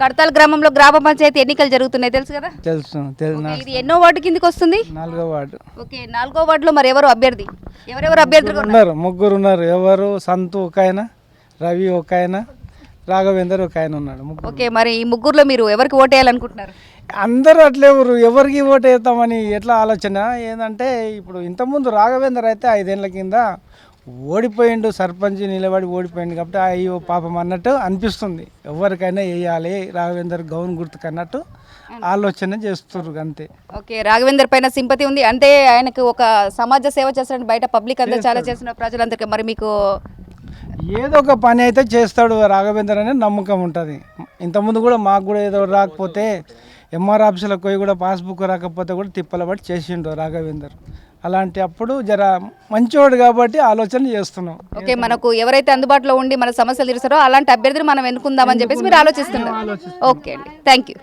కడతాల్ గ్రామంలో గ్రామ పంచాయతీ ఎన్నికలు జరుగుతున్నాయి తెలుసు కదా? తెలుసు. ఇది ఎన్నో వార్డు కిందకి వస్తుంది? నాలుగో వార్డు. ఓకే నాలుగో వార్డులో మరి ఎవరు అభ్యర్థి? ఎవరెవరు అభ్యర్థులు ఉన్నారు? ముగ్గురు ఉన్నారు. ఎవరు? సంతు ఒక ఆయన రవి ఒక ఆయన రాఘవేందర్ ఒక ఆయన ఉన్నాడు ఓకే మరి ఈ ముగ్గురులో మీరు ఎవరికి ఓటేయాలనుకుంటున్నారు అందరూ అట్లే ఎవరు ఎవరికి ఓటు వేస్తామని ఎట్లా ఆలోచన? ఏంటంటే ఇప్పుడు ఇంతకుముందు రాఘవేందర్ అయితే ఐదేళ్ళ కింద ఓడిపోయిండు సర్పంచ్ నిలబడి ఓడిపోయిండు కాబట్టి అయ్యో పాపం అన్నట్టు అనిపిస్తుంది. ఎవరికైనా వేయాలి రాఘవేందర్ గౌన్ గుర్తుకు అన్నట్టు ఆలోచన చేస్తున్నారు అంతే. ఓకే రాఘవేందర్ పైన సింపతి ఉంది. అంటే ఆయనకు ఒక సమాజ సేవ చేస్తాడు బయట పబ్లిక్ అంతా చాలా చేస్తున్నారు ప్రజలందరికీ. మరి మీకు ఏదో ఒక పని అయితే చేస్తాడు రాఘవేందర్ అనే నమ్మకం ఉంటుంది. ఇంతకుముందు కూడా మాకు కూడా ఏదో రాకపోతే ఎంఆర్ ఆఫీసులకు పోయి కూడా పాస్బుక్ రాకపోతే కూడా తిప్పల బట్టి చేసిండు రాఘవేందర్. అలాంటి అప్పుడు జర మంచివాడు కాబట్టి ఆలోచన చేస్తున్నాం. ఓకే మనకు ఎవరైతే అందుబాటులో ఉండి మన సమస్యలు తీరుస్తారో అలాంటి అభ్యర్థిని మనం ఎన్నుకుందామని చెప్పేసి మీరు ఆలోచిస్తున్నారు. ఓకే అండి. Thank you